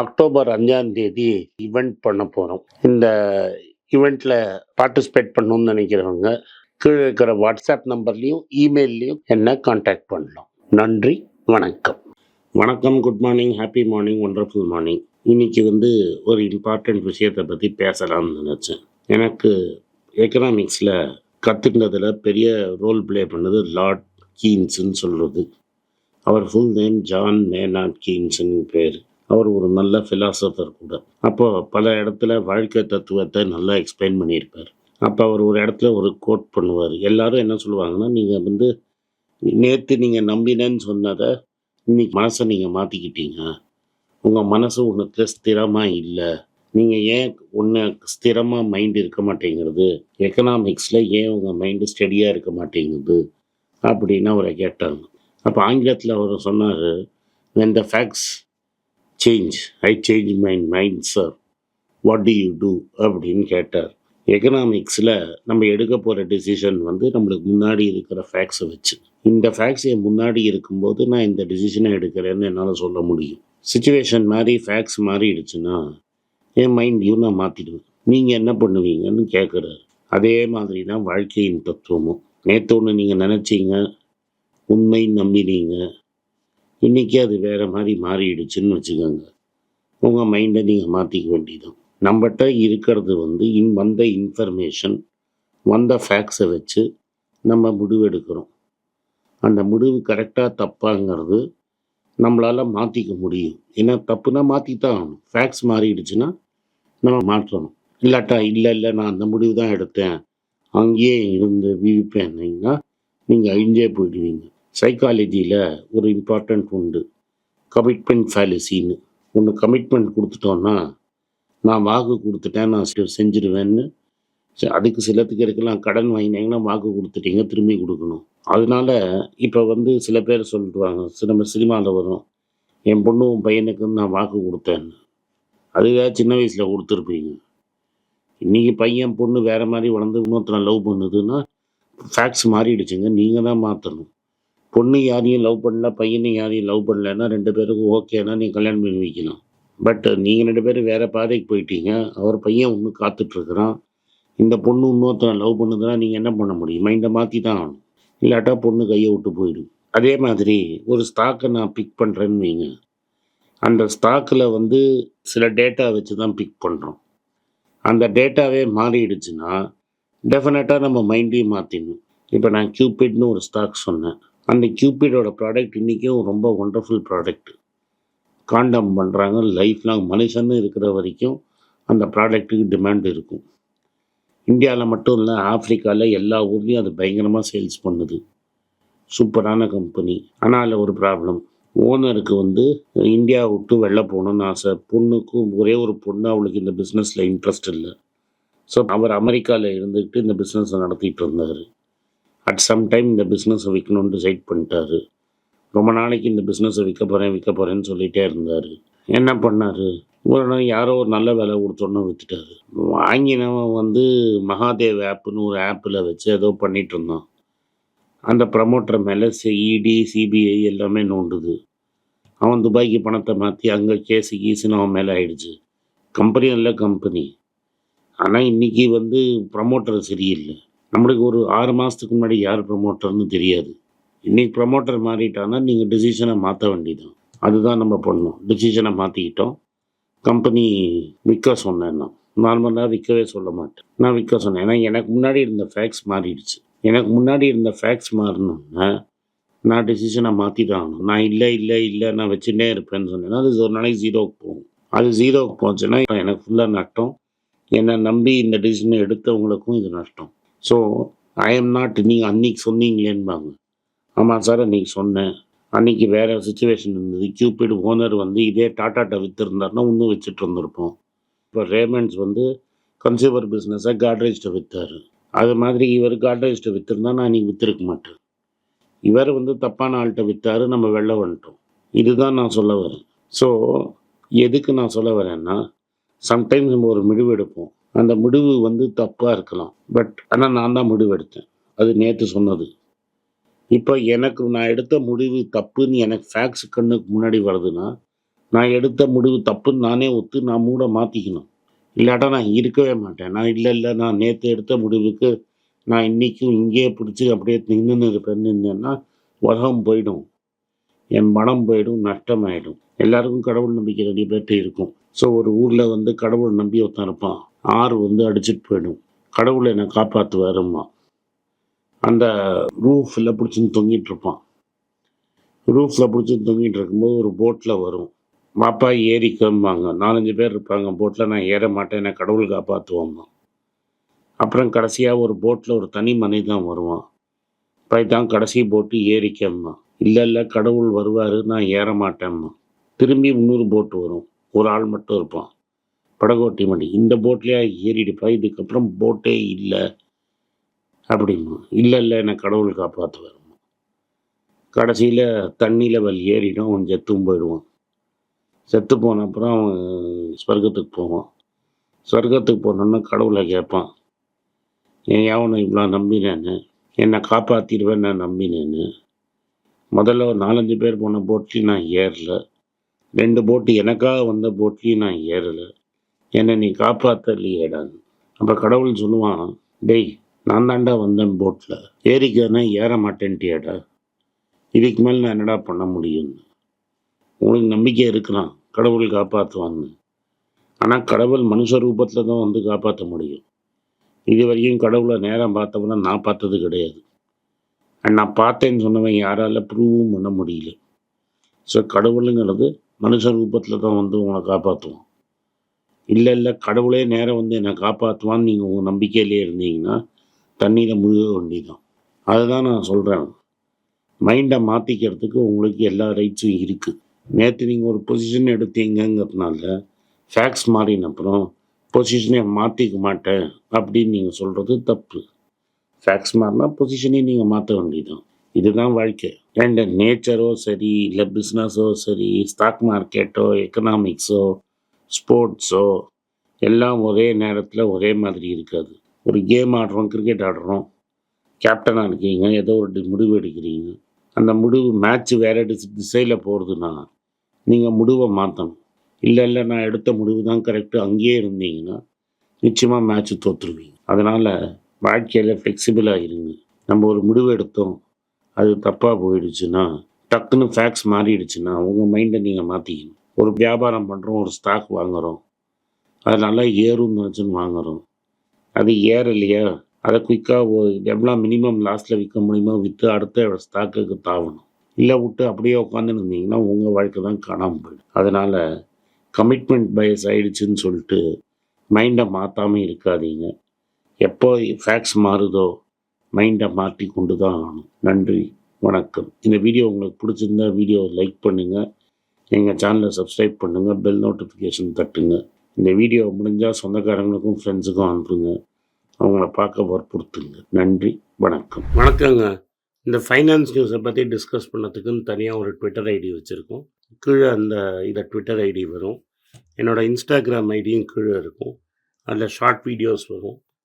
October அஞ்சாம் தேதி event பண்ண போகிறோம் இந்த ஈவெண்ட்டில் பார்ட்டிசிபேட் பண்ணணும்னு நினைக்கிறவங்க கீழே இருக்கிற வாட்ஸ்அப் நம்பர்லேயும் இமெயில்லையும் என்ன காண்டாக்ட் பண்ணலாம். நன்றி வணக்கம். வணக்கம் good morning happy morning wonderful morning இன்னைக்கு வந்து ஒரு இம்பார்ட்டண்ட் விஷயத்தை பற்றி பேசலாம்னு நினச்சேன். எனக்கு எக்கனாமிக்ஸில் கற்றுக்கினதில் பெரிய ரோல் ப்ளே பண்ணது லார்ட் கீன்ஸுன்னு சொல்கிறது அவர் ஃபுல் நேம் ஜான் மேனாட் கீன்ஸுன்னு பேர். அவர் ஒரு நல்ல ஃபிலாசபர் கூட. அப்போ பல இடத்துல வாழ்க்கை தத்துவத்தை நல்லா எக்ஸ்பிளைன் பண்ணியிருப்பார். அப்போ அவர் ஒரு இடத்துல ஒரு கோட் பண்ணுவார். எல்லாரும் என்ன சொல்லுவாங்கன்னா நீங்கள் வந்து நேற்று நீங்கள் நம்பினேன்னு சொன்னதை இன்னைக்கு மனசை நீங்கள் மாற்றிக்கிட்டீங்க உங்கள் மனசு ஒன்றுத்துல ஸ்திரமாக இல்லை. நீங்கள் ஏன் ஒன்று ஸ்திரமாக மைண்ட் இருக்க மாட்டேங்கிறது? எக்கனாமிக்ஸில் ஏன் உங்கள் மைண்டு ஸ்டெடியாக இருக்க மாட்டேங்குது? அப்படின்னு அவரை கேட்டாங்க. அப்போ ஆங்கிலத்தில் அவர் சொன்னார் when the facts change I change my mind sir what do you do அப்படின்னு கேட்டார். எக்கனாமிக்ஸில் நம்ம எடுக்க போகிற டெசிஷன் வந்து நம்மளுக்கு முன்னாடி இருக்கிற ஃபேக்ஸை வச்சு. இந்த ஃபேக்ஸ் என் முன்னாடி இருக்கும்போது நான் இந்த டெசிஷனை எடுக்கிறேன்னு என்னால் சொல்ல முடியும். சுச்சுவேஷன் மாதிரி ஃபேக்ஸ் மாறிடுச்சுன்னா என் மைண்டையும் நான் மாற்றிடுவேன் நீங்கள் என்ன பண்ணுவீங்கன்னு கேட்குறாரு அதே மாதிரி தான் வாழ்க்கையின் தத்துவமும். நேற்று ஒன்று நீங்கள் நினச்சிங்க. உண்மை நம்பினீங்க. இன்றைக்கி அது வேறு மாதிரி மாறிடுச்சுன்னு வச்சுக்கோங்க. உங்கள் மைண்டை நீங்கள் மாற்றிக்க வேண்டியதும் நம்மகிட்ட இருக்கிறது வந்து இன் வந்த இன்ஃபர்மேஷன் வந்த ஃபேக்ஸை வச்சு நம்ம முடிவு எடுக்கிறோம். அந்த முடிவு கரெக்டாக தப்பாங்கிறது நம்மளால் மாற்றிக்க முடியும். ஏன்னா தப்புனா மாற்றி தான் ஆகணும். ஃபேக்ஸ் மாறிடுச்சுன்னா நம்ம மாற்றணும். இல்லாட்டா இல்லை இல்லை நான் அந்த முடிவு தான் எடுத்தேன். அங்கேயே இருந்து விழிப்பேன். நீங்கள் அழிஞ்சே போயிடுவீங்க. சைக்காலஜியில் ஒரு இம்பார்ட்டண்ட் உண்டு. கமிட்மெண்ட் ஃபாலிசின்னு ஒன்று கமிட்மெண்ட் கொடுத்துட்டோன்னா நான் வாக்கு கொடுத்துட்டேன் நான் செ- செஞ்சிருவேன்னு. சரி, அதுக்கு சிலத்துக்கு இருக்கலாம் கடன் வாங்கினீங்கன்னா வாக்கு கொடுத்துட்டீங்க திரும்பி கொடுக்கணும். அதனால இப்போ வந்து சில பேர் சொல்லிடுவாங்க நம்ம சினிமாவில் வரும் என் பொண்ணு உன் பையனுக்கு நான் வாக்கு கொடுத்தேன்னு. அதுவே சின்ன வயசில் கொடுத்துருப்பீங்க. இன்னைக்கு பையன் பொண்ணு வேறு மாதிரி வளர்ந்து இன்னொருத்தனை லவ் பண்ணுதுன்னா ஃபேக்ட்ஸ் மாறிடுச்சுங்க. நீங்கள் தான் மாற்றணும் பொண்ணு யாரையும் லவ் பண்ணல பையனும் யாரையும் லவ் பண்ணலன்னா ரெண்டு பேருக்கும் ஓகேனா நீங்கள் கல்யாணம் பண்ணி வைக்கலாம். பட் நீங்கள் ரெண்டு பேரும் வேறு பாதைக்கு போயிட்டீங்க அவர் பையன் ஒன்று காத்துட்ருக்குறான் இந்த பொண்ணு இன்னொருத்தனை லவ் பண்ணுதுன்னா நீங்கள் என்ன பண்ண முடியும்? மைண்டை மாற்றி தான் ஆகணும். இல்லாட்டா பொண்ணு கையை விட்டு போயிடும். அதே மாதிரி ஒரு ஸ்டாக்கை நான் பிக் பண்ணுறேன்னு வைங்க. அந்த ஸ்டாக்கில் வந்து சில டேட்டா வச்சு தான் பிக் பண்ணுறோம் அந்த டேட்டாவே மாறிடுச்சுன்னா டெஃபினட்டாக நம்ம மைண்டையும் மாற்றிடணும் இப்போ நான் கியூபிட்னு ஒரு ஸ்டாக் சொன்னேன். அந்த கியூபிடோட ப்ராடக்ட் இன்றைக்கும் ரொம்ப ஒண்டர்ஃபுல் ப்ராடக்ட் காண்டம் பண்ணுறாங்க லைஃப் லாங் மனுஷன்னு இருக்கிற வரைக்கும் அந்த ப்ராடக்ட்டுக்கு டிமாண்ட் இருக்கும். இந்தியாவில் மட்டும் இல்லை ஆப்ரிக்காவில் எல்லா ஊர்லேயும் அது பயங்கரமாக சேல்ஸ் பண்ணுது. சூப்பரான கம்பெனி ஆனால் அதில் ஒரு ப்ராப்ளம் ஓனருக்கு வந்து இந்தியா விட்டு வெளில போகணும்னு ஆசை. பொண்ணுக்கும் ஒரே ஒரு பொண்ணு அவளுக்கு இந்த பிஸ்னஸில் இன்ட்ரெஸ்ட் இல்லை. ஸோ அவர் அமெரிக்காவில் இருந்துக்கிட்டு இந்த பிஸ்னஸை நடத்திட்டு இருந்தார். அட் சம் டைம் இந்த பிஸ்னஸை விற்கணும்னு டிசைட் பண்ணிட்டாரு. ரொம்ப நாளைக்கு இந்த பிஸ்னஸை விற்க போகிறேன் விற்க போகிறேன்னு சொல்லிகிட்டே இருந்தார். என்ன பண்ணார்? ஒரு நாள் யாரோ ஒரு நல்ல வேலை கொடுத்தோன்னு விற்றுட்டாரு வாங்கினவன் வந்து மகாதேவ் ஆப்புன்னு ஒரு ஆப்பில் வச்சு ஏதோ பண்ணிகிட்டு இருந்தான். அந்த ப்ரமோட்டர் மேலே இடி சிபிஐ எல்லாமே நோண்டுது. அவன் துபாய்க்கு பணத்தை மாற்றி அங்கே கேஸு கீஸுன்னு அவன் மேலே ஆயிடுச்சு. கம்பெனி நல்ல கம்பெனி ஆனால் இன்றைக்கி வந்து ப்ரமோட்டர் சரியில்லை. நம்மளுக்கு ஒரு ஆறு மாதத்துக்கு முன்னாடி யார் ப்ரமோட்டர்னு தெரியாது. இன்றைக்கி ப்ரமோட்டர் மாறிட்டான்னா நீங்கள் டிசிஷனை மாற்ற வேண்டியதான் அதுதான் நம்ம பண்ணோம். டிசிஷனை மாற்றிக்கிட்டோம் கம்பெனி விற்க சொன்னேன் நான். நார்மலாக விற்கவே சொல்ல மாட்டேன். நான் விற்க சொன்னேன். ஏன்னா எனக்கு முன்னாடி இருந்த ஃபேக்ஸ் மாறிடுச்சு. எனக்கு முன்னாடி இருந்த ஃபேக்ஸ் மாறினோன்னா நான் டிசிஷனை மாற்றி தான் ஆகணும். நான் இல்லை இல்லை இல்லை நான் வச்சுட்டே இருப்பேன்னு சொன்னேன்னா அது ஒரு நாளைக்கு ஜீரோவுக்கு போகும். அது ஜீரோவுக்கு போச்சுன்னா எனக்கு ஃபுல்லாக நஷ்டம். என்னை நம்பி இந்த டிசிஷனை எடுத்தவங்களுக்கும் இது நஷ்டம். ஸோ ஐ எம் நாட் நீங்கள் அன்னைக்கு சொன்னீங்களேன்பாங்க ஆமாம் சார் அன்றைக்கி சொன்னேன். அன்னைக்கு வேறு சுச்சுவேஷன் இருந்தது. கியூபிட் ஓனர் வந்து இதே டாட்டாட்ட விற்றுருந்தாருன்னா இன்னும் வச்சுட்டு இருந்திருப்போம். இப்போ ரேமண்ட்ஸ் வந்து கன்சியூமர் பிஸ்னஸை காட்ரேஜ்ட்டை விற்றாரு அது மாதிரி இவர் காட்ரேஜ்ட்டை விற்றுருந்தா நான் அன்றைக்கி விற்றுருக்க மாட்டேன். இவர் வந்து தப்பான ஆள்கிட்ட விற்றாரு நம்ம வெளில வந்துட்டோம். இதுதான் நான் சொல்ல வரேன். ஸோ எதுக்கு நான் சொல்ல வரேன்னா சம்டைம்ஸ் நம்ம ஒரு முடிவு எடுப்போம். அந்த முடிவு வந்து தப்பாக இருக்கலாம். பட் ஆனால் நான் தான் முடிவு எடுத்தேன் அது நேற்று சொன்னது. இப்போ எனக்கு நான் எடுத்த முடிவு தப்புன்னு எனக்கு ஃபேக்ஸ் கண்ணுக்கு முன்னாடி வருதுன்னா நான் எடுத்த முடிவு தப்புன்னு நானே ஒத்து நான் மூட மாற்றிக்கணும் இல்லாட்டா நான் இருக்கவே மாட்டேன். நான் இல்லை இல்லை நான் நேற்று எடுத்த முடிவுக்கு நான் இன்றைக்கும் இங்கேயே பிடிச்சி அப்படியே நின்று இருப்பேன்னு இருந்தேன்னா உலகம் போயிடும். என் மனம் போயிடும் நஷ்டமாயிடும். எல்லாருக்கும் கடவுள் நம்பிக்கை நிறைய பேர்கிட்ட இருக்கும். ஸோ ஒரு ஊரில் வந்து கடவுள் நம்பி ஒருத்தன் இருப்பான். ஆறு வந்து அடிச்சிட்டு போயிடும். கடவுளை என்னை காப்பாற்றுவாருமா அந்த ரூஃபில் பிடிச்சின்னு தொங்கிட்டு இருப்பான். ரூஃபில் பிடிச்சின்னு தொங்கிட்டு இருக்கும்போது ஒரு போட்டில் வரும். பாப்பா ஏறி கிளம்புவாங்க நாலஞ்சு பேர் இருப்பாங்க. போட்டில் நான் ஏற மாட்டேன். என்னை கடவுள் காப்பாற்றுவோம்மா அப்புறம் கடைசியாக ஒரு போட்டில் ஒரு தனி மனிதன் வருவான். தான் கடைசி போட்டு ஏறிக்கம்மா. இல்லை இல்லை கடவுள் வருவார். நான் ஏற மாட்டேம்மா. திரும்பி இன்னொரு போட்டு வரும். ஒரு ஆள் மட்டும் இருப்பான். படகோட்டி மணி இந்த போட்லேயே ஏறிடுப்பா இதுக்கப்புறம் போட்டே இல்லை. அப்படிமா இல்லை இல்லை என்னை கடவுள் காப்பாற்றுவாருமா கடைசியில் தண்ணி லெவல் ஏறிடும் அவன் செத்தும் போயிடுவான். செத்து போன அப்புறம் அவன் ஸ்வர்க்கத்துக்கு போவான். ஸ்வர்க்கத்துக்கு போனோன்னா கடவுளை கேட்பான். ஏன் அவனை இவ்வளோ நம்பினேன்னு. என்னை காப்பாற்றிடுவேன் நான் நம்பினேன்னு. முதல்ல ஒரு நாலஞ்சு பேர் போன போட்லேயும் நான் ஏறல. ரெண்டு போட்டு எனக்காக வந்த போட்லேயும் நான் ஏறலை. என்னை நீ காப்பாற்றலையேடான்னு அப்போ கடவுள் சொல்லுவான் டேய் நான் தாண்டா வந்தேன் போட்டில் ஏறிக்கன்னா ஏற மாட்டேன்ட்டியாடா. இதுக்கு மேலே நான் என்னடா பண்ண முடியும்னு உங்களுக்கு நம்பிக்கை இருக்கலாம் கடவுள் காப்பாற்றுவான்னு ஆனால் கடவுள் மனுஷ ரூபத்தில் தான் வந்து காப்பாற்ற முடியும். இது வரைக்கும் கடவுளை நேரம் பார்த்தவன நான் பார்த்தது கிடையாது. அண்ட் நான் பார்த்தேன்னு சொன்னவன் யாரால ப்ரூவும் பண்ண முடியல. ஸோ கடவுளுங்கிறது மனுஷ ரூபத்தில் தான் வந்து உங்களை காப்பாற்றுவான் இல்லை இல்லை கடவுளே நேரம் வந்து என்னை காப்பாற்றுவான்னு நீங்கள் உங்கள் நம்பிக்கையிலே இருந்தீங்கன்னா தண்ணியில் முழுக வேண்டியதான் அதுதான் நான் சொல்கிறேன் மைண்டை மாற்றிக்கிறதுக்கு உங்களுக்கு எல்லா ரைட்ஸும் இருக்குது நேற்று நீங்கள் ஒரு பொசிஷன் எடுத்தீங்கங்கிறதுனால ஃபேக்ஸ் மாறின அப்புறம் பொசிஷனை மாற்றிக்க மாட்டேன் அப்படின்னு நீங்கள் சொல்கிறது தப்பு. ஃபேக்ஸ் மாறினா பொசிஷனையும் நீங்கள் மாற்ற வேண்டியதுதான். இதுதான் வாழ்க்கை. அண்ட் நேச்சரோ சரி இல்லை பிஸ்னஸோ சரி ஸ்டாக் மார்க்கெட்டோ எக்கனாமிக்ஸோ ஸ்போர்ட்ஸோ எல்லாம் ஒரே நேரத்தில் ஒரே மாதிரி இருக்காது. ஒரு கேம் ஆடுறோம் கிரிக்கெட் ஆடுறோம் கேப்டனாக இருக்கீங்க ஏதோ ஒரு முடிவு எடுக்கிறீங்க. அந்த முடிவு மேட்ச்சு வேறு திசையில் போகிறதுனா நீங்கள் முடிவை மாற்றணும் இல்லை இல்லை நான் எடுத்த முடிவு தான் கரெக்டு அங்கேயே இருந்தீங்கன்னா நிச்சயமாக மேட்ச்சு தோற்றுருவீங்க அதனால் வாழ்க்கையில் ஃப்ளெக்சிபிளாக இருங்க. நம்ம ஒரு முடிவு எடுத்தோம் அது தப்பாக போயிடுச்சுன்னா டக்குன்னு ஃபேக்ட்ஸ் மாறிடுச்சுன்னா உங்கள் மைண்டை நீங்கள் மாற்றிக்கணும் ஒரு வியாபாரம் பண்ணுறோம் ஒரு ஸ்டாக் வாங்குகிறோம் அது நல்லா ஏறும்னு நினச்சின்னு வாங்குகிறோம் அது ஏறலையா. அதை குயிக்காக எவ்வளோ மினிமம் லாஸ்ட்டில் விற்க முடியுமோ விற்று அடுத்த ஸ்டாக்குக்கு தாவணும். இல்லை விட்டு அப்படியே உட்காந்துன்னு இருந்தீங்கன்னா உங்கள் வாழ்க்கை தான் காணாமல் போயிடும். அதனால் கமிட்மெண்ட் பயஸ் ஆகிடுச்சின்னு சொல்லிட்டு மைண்டை மாற்றாமல் இருக்காதீங்க. எப்போ ஃபேக்ஸ் மாறுதோ மைண்டை மாற்றி கொண்டு தான் ஆகணும். நன்றி வணக்கம். இந்த வீடியோ உங்களுக்கு பிடிச்சிருந்தா வீடியோ லைக் பண்ணுங்கள் எங்கள் சேனலை சப்ஸ்கிரைப் பண்ணுங்கள் பெல் நோட்டிஃபிகேஷன் தட்டுங்க. இந்த வீடியோ முடிஞ்சால் சொந்தக்காரங்களுக்கும் ஃப்ரெண்ட்ஸுக்கும் அனுப்புங்க. அவங்கள பார்க்க வற்புறுத்துங்க. நன்றி வணக்கம். வணக்கங்க. இந்த ஃபைனான்ஸ் நியூஸை பற்றி டிஸ்கஸ் பண்ணதுக்குன்னு தனியாக ஒரு ட்விட்டர் ஐடி வச்சுருக்கோம். கீழே அந்த இதை ட்விட்டர் ஐடி வரும். என்னோடய இன்ஸ்டாகிராம் ஐடியும் கீழே இருக்கும். அதில் ஷார்ட் வீடியோஸ் வரும்.